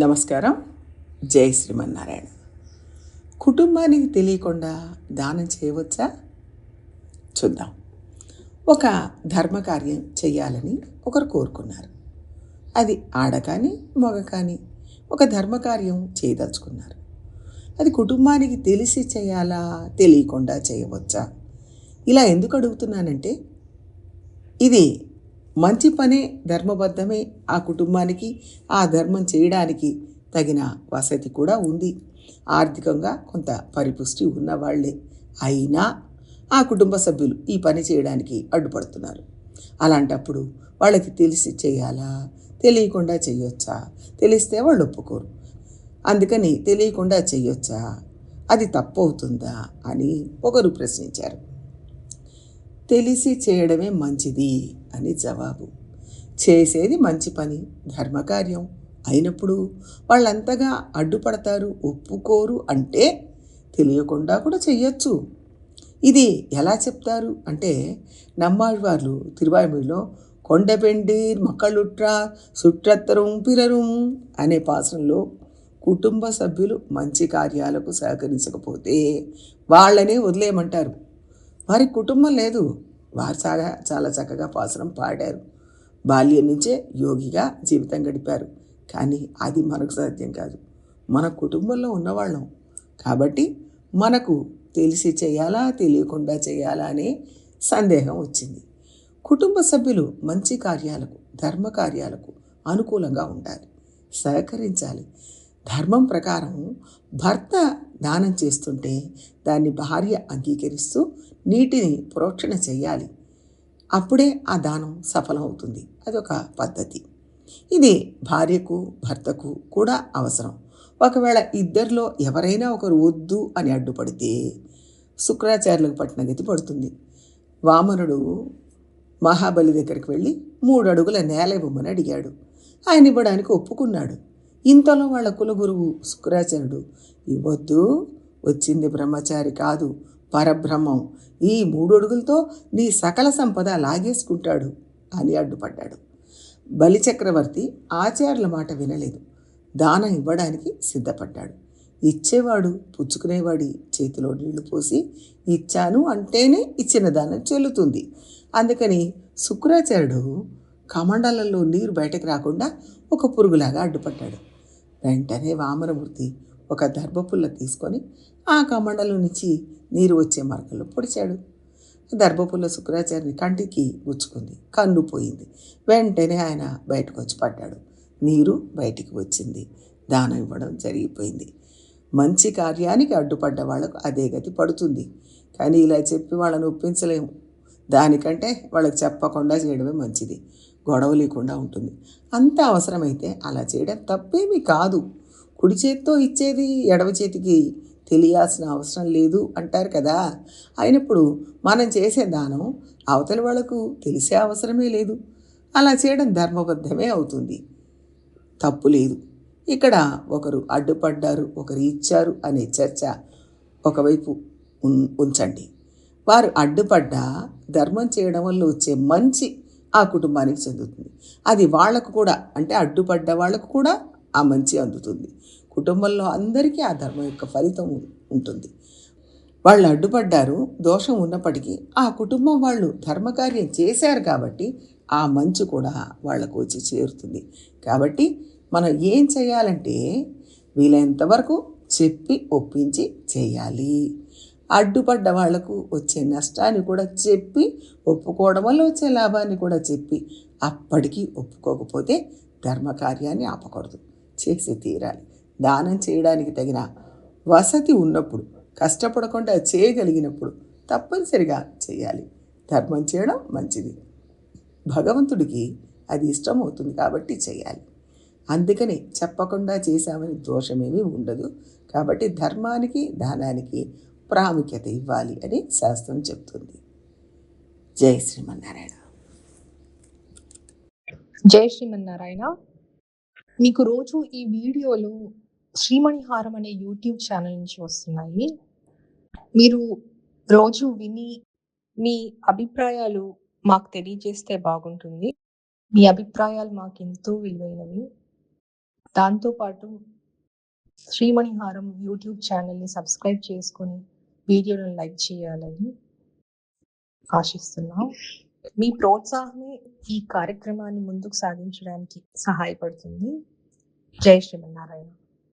నమస్కారం. జై శ్రీమన్నారాయణ. కుటుంబానికి తెలియకుండా దానం చేయవచ్చా? చూద్దాం. ఒక ధర్మకార్యం చేయాలని ఒకరు కోరుకున్నారు. అది ఆడ కానీ మగ కానీ ఒక ధర్మకార్యం చేయదలుచుకున్నారు. అది కుటుంబానికి తెలిసి చేయాలా తెలియకుండా చేయవచ్చా? ఇలా ఎందుకు అడుగుతున్నానంటే ఇది మంచి పనే ధర్మబద్ధమే ఆ కుటుంబానికి ఆ ధర్మం చేయడానికి తగిన వసతి కూడా ఉంది. ఆర్థికంగా కొంత పరిపుష్టి ఉన్నవాళ్ళే. అయినా ఆ కుటుంబ సభ్యులు ఈ పని చేయడానికి అడ్డుపడుతున్నారు. అలాంటప్పుడు వాళ్ళకి తెలిసి చేయాలా? తెలియకుండా చేయొచ్చా? తెలిస్తే వాళ్ళు ఒప్పుకోరు. అందుకని తెలియకుండా చేయొచ్చా? అది తప్పు అవుతుందా అని ఒకరు ప్రశ్నించారు. తెలిసి చేయడమే మంచిది. అని జవాబు. చేసేది మంచి పని ధర్మకార్యం అయినప్పుడు వాళ్ళంతగా అడ్డుపడతారు ఒప్పుకోరు అంటే తెలియకుండా కూడా చెయ్యొచ్చు. ఇది ఎలా చెప్తారు అంటే నమ్మాళ్వార్లు తిరువాయిమూడిలో కొండపెండీర్ మక్కళుట్రా సుట్రత్తరం పిరరుం అనే పాసంలో కుటుంబ సభ్యులు మంచి కార్యాలకు సహకరించకపోతే వాళ్ళనే వదిలేయమంటారు. వారి కుటుంబం లేదు. వారు చాలా చాలా చక్కగా పాసరం పాడారు. బాల్యం నుంచే యోగిగా జీవితం గడిపారు. కానీ అది మనకు సాధ్యం కాదు. మన కుటుంబంలో ఉన్నవాళ్ళం. కాబట్టి మనకు తెలిసి చేయాలా తెలియకుండా చేయాలా అనే సందేహం వచ్చింది. కుటుంబ సభ్యులు మంచి కార్యాలకు ధర్మ కార్యాలకు అనుకూలంగా ఉండాలి. సహకరించాలి. ధర్మం ప్రకారం భర్త దానం చేస్తుంటే దాన్ని భార్య అంగీకరిస్తూ నీటిని ప్రోక్షణ చేయాలి. అప్పుడే ఆ దానం సఫలమవుతుంది. అదొక పద్ధతి. ఇది భార్యకు భర్తకు కూడా అవసరం. ఒకవేళ ఇద్దరిలో ఎవరైనా ఒకరు వద్దు అని అడ్డుపడితే శుక్రాచార్యులకు పట్టిన గతి పడుతుంది. వామనుడు మహాబలి దగ్గరికి వెళ్ళి మూడు అడుగుల నేల ఇవ్వమని అడిగాడు. ఆయన ఇవ్వడానికి ఒప్పుకున్నాడు. ఇంతలో వాళ్ళ కులగురువు శుక్రాచార్యుడు ఇవ్వద్దు వచ్చింది బ్రహ్మచారి కాదు. పరబ్రహ్మం. ఈ మూడు అడుగులతో నీ సకల సంపద లాగేసుకుంటాడు అని అడ్డుపడ్డాడు. బలిచక్రవర్తి ఆచార్యుల మాట వినలేదు. దానం ఇవ్వడానికి సిద్ధపడ్డాడు. ఇచ్చేవాడు పుచ్చుకునేవాడి చేతిలో నీళ్ళు పోసి ఇచ్చాను అంటేనే ఇచ్చిన దానం చెల్లుతుంది. అందుకని శుక్రాచార్యుడు కమండలంలో నీరు బయటకు రాకుండా ఒక పురుగులాగా అడ్డుపడ్డాడు. వెంటనే వామనమూర్తి ఒక దర్భపుల్ల తీసుకొని ఆ కమండలు నుంచి నీరు వచ్చే మార్గంలో పొడిచాడు. దర్భపుల్ల శుక్రాచార్యుని కంటికి గుచ్చుకుంది కన్ను పోయింది. వెంటనే ఆయన బయటకు వచ్చి పడ్డాడు. నీరు బయటికి వచ్చింది. దానం ఇవ్వడం జరిగిపోయింది. మంచి కార్యానికి అడ్డుపడ్డ వాళ్ళకు అదే గతి పడుతుంది. కానీ ఇలా చెప్పి వాళ్ళని ఒప్పించలేము. దానికంటే వాళ్ళకి చెప్పకుండా చేయడమే మంచిది. గొడవ లేకుండా ఉంటుంది. అంత అవసరమైతే అలా చేయడం తప్పేమీ కాదు. కుడి చేతితో ఇచ్చేది ఎడవ చేతికి తెలియాల్సిన అవసరం లేదు అంటారు కదా. అయినప్పుడు మనం చేసే దానం అవతలి వాళ్ళకు తెలిసే అవసరమే లేదు. అలా చేయడం ధర్మబద్ధమే అవుతుంది. తప్పు లేదు. ఇక్కడ ఒకరు అడ్డుపడ్డారు ఒకరు ఇచ్చారు అనే చర్చ ఒకవైపు ఉంచండి. వారు అడ్డుపడ్డా ధర్మం చేయడం వల్ల వచ్చే మంచి ఆ కుటుంబానికి చెందుతుంది. అది వాళ్ళకు కూడా అంటే అడ్డుపడ్డ వాళ్ళకు కూడా ఆ మంచి అందుతుంది. కుటుంబంలో అందరికీ ఆ ధర్మం యొక్క ఫలితం ఉంటుంది. వాళ్ళు అడ్డుపడ్డారు దోషం ఉన్నప్పటికీ ఆ కుటుంబం వాళ్ళు ధర్మకార్యం చేశారు కాబట్టి ఆ మంచు కూడా వాళ్ళకు వచ్చి చేరుతుంది. కాబట్టి మనం ఏం చేయాలంటే వీలైనంతవరకు చెప్పి ఒప్పించి చేయాలి. అడ్డుపడ్డ వాళ్ళకు వచ్చే నష్టాన్ని కూడా చెప్పి ఒప్పుకోవడం వల్ల వచ్చే లాభాన్ని కూడా చెప్పి అప్పటికీ ఒప్పుకోకపోతే ధర్మకార్యాన్ని ఆపకూడదు. చేసి తీరాలి. దానం చేయడానికి తగిన వసతి ఉన్నప్పుడు కష్టపడకుండా చేయగలిగినప్పుడు తప్పనిసరిగా చేయాలి. ధర్మం చేయడం మంచిది. భగవంతుడికి అది ఇష్టమవుతుంది కాబట్టి చేయాలి. అందుకని చెప్పకుండా చేశామని దోషమేమీ ఉండదు. కాబట్టి ధర్మానికి దానానికి ప్రాముఖ్యత ఇవ్వాలి అని శాస్త్రం చెప్తుంది. జై శ్రీమన్నారాయణ. జై శ్రీమన్నారాయణ. మీకు రోజు ఈ వీడియోలు శ్రీమణిహారం అనే యూట్యూబ్ ఛానల్ నుంచి వస్తున్నాయి. మీరు రోజు విని మీ అభిప్రాయాలు మాకు తెలియజేస్తే బాగుంటుంది. మీ అభిప్రాయాలు మాకు ఎంతో విలువైనవి. దాంతోపాటు శ్రీమణిహారం యూట్యూబ్ ఛానల్ని సబ్స్క్రైబ్ చేసుకొని వీడియోలను లైక్ చేయాలని ఆశిస్తున్నాం. మీ ప్రోత్సాహమే ఈ కార్యక్రమాన్ని ముందుకు సాగించడానికి సహాయపడుతుంది. జై శ్రీమన్నారాయణ